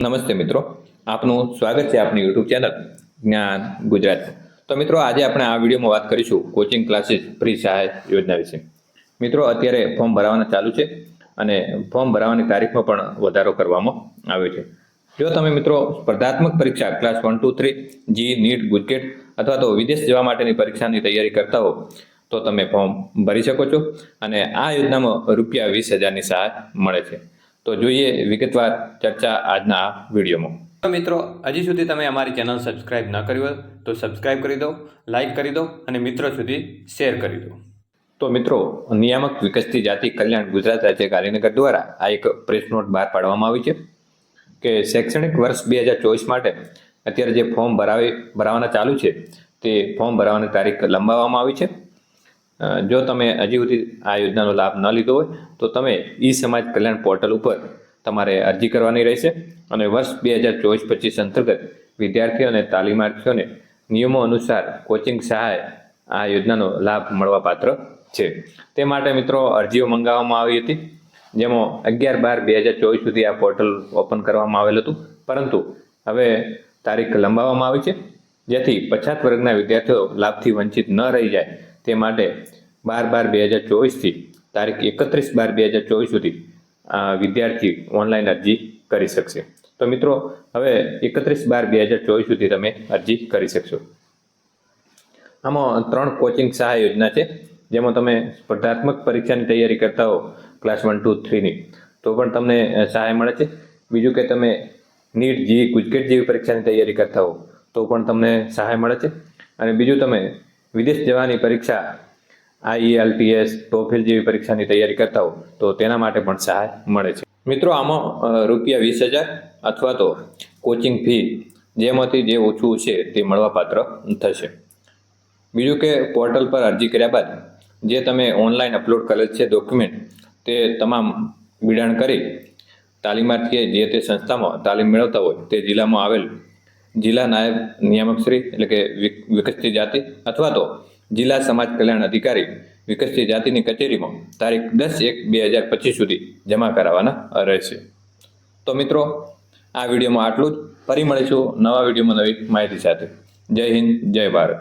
નમસ્તે મિત્રો, આપનું સ્વાગત છે આપની યુટ્યુબ ચેનલ જ્ઞાન ગુજરાત. તો મિત્રો, આજે આપણે આ વિડીયોમાં વાત કરીશું કોચિંગ ક્લાસીસ ફ્રી સહાય યોજના વિશે. મિત્રો, અત્યારે ફોર્મ ભરાવાના ચાલુ છે અને ફોર્મ ભરાવાની તારીખમાં પણ વધારો કરવામાં આવ્યો છે. જો તમે મિત્રો, સ્પર્ધાત્મક પરીક્ષા class one two three JEE NEET GUJCET અથવા તો વિદેશ જવા માટેની પરીક્ષાની તૈયારી કરતા હો, તો તમે ફોર્મ ભરી શકો છો અને આ યોજનામાં રૂપિયા વીસ હજારની સહાય મળે છે. તો જોઈએ વિગતવાર ચર્ચા આજના આ વિડીયોમાં. તો મિત્રો હજી સુધી તમે અમારી ચેનલ સબસ્ક્રાઇબ ન કરી હોય તો સબસ્ક્રાઇબ કરી દો લાઇક કરી દો અને મિત્રો સુધી શેર કરી દો. તો મિત્રો નિયામક વિકસતી જાતિ કલ્યાણ ગુજરાત રાજ્ય ગાંધીનગર દ્વારા આ એક પ્રેસ નોટ બહાર પાડવામાં આવી છે કે શૈક્ષણિક વર્ષ બે હજાર ચોવીસ માટે અત્યારે જે ફોર્મ ભરાવી ભરાવાના ચાલુ છે તે ફોર્મ ભરાવાની તારીખ લંબાવવામાં આવી છે. જો તમે હજી સુધી આ યોજનાનો લાભ ન લીધો હોય, તો તમે ઈ સમાજ કલ્યાણ પોર્ટલ ઉપર તમારે અરજી કરવાની રહેશે અને વર્ષ બે હજાર ચોવીસ પચીસ અંતર્ગત વિદ્યાર્થીઓ અને તાલીમાર્થીઓને નિયમો અનુસાર કોચિંગ સહાય આ યોજનાનો લાભ મળવા પાત્ર છે. તે માટે મિત્રો અરજીઓ મંગાવવામાં આવી હતી, જેમાં અગિયાર બાર બે હજાર ચોવીસ સુધી આ પોર્ટલ ઓપન કરવામાં આવેલ હતું. પરંતુ હવે તારીખ લંબાવવામાં આવી છે, જેથી પછાત વર્ગના વિદ્યાર્થીઓ લાભથી વંચિત ન રહી જાય તે માટે બાર બાર બે હજાર ચોવીસથી તારીખ એકત્રીસ બાર બે હજાર ચોવીસ સુધી વિદ્યાર્થી ઓનલાઈન અરજી કરી શકશે. તો મિત્રો, હવે એકત્રીસ બાર બે હજાર ચોવીસ સુધી તમે અરજી કરી શકશો. આમાં ત્રણ કોચિંગ સહાય યોજના છે, જેમાં તમે સ્પર્ધાત્મક પરીક્ષાની તૈયારી કરતા હો ક્લાસ વન, ટુ, થ્રીની, તો પણ તમને સહાય મળે છે. બીજું કે તમે નીટ જી ગુજકેટ જેવી પરીક્ષાની તૈયારી કરતા હો, તો પણ તમને સહાય મળે છે. અને બીજું તમે વિદેશ જવાની પરીક્ષા આઈએલટીએસ ટોફિલ જેવી પરીક્ષાની તૈયારી કરતા હો તો તેના માટે પણ સહાય મળે છે. મિત્રો, આમાં રૂપિયા વીસ હજાર અથવા તો કોચિંગ ફી જેમાંથી જે ઓછું છે તે મળવાપાત્ર થશે. બીજું કે પોર્ટલ પર અરજી કર્યા બાદ જે તમે ઓનલાઈન અપલોડ કરેલ છે ડોક્યુમેન્ટ તે તમામ બિડાણ કરી તાલીમાર્થીએ જે તે સંસ્થામાં તાલીમ મેળવતા હોય તે જિલ્લામાં આવેલ જિલ્લા નાયબ નિયામકશ્રી એટલે કે વિક- વિકસતી જાતિ અથવા તો જિલ્લા સમાજ કલ્યાણ અધિકારી વિકસતી જાતિની કચેરીમાં તારીખ દસ એક બે હજાર પચીસ સુધી જમા કરાવવાના રહેશે. તો મિત્રો, આ વિડીયોમાં આટલું જ. ફરી મળીશું નવા વિડીયોમાં નવી માહિતી સાથે. જય હિન્દ, જય ભારત.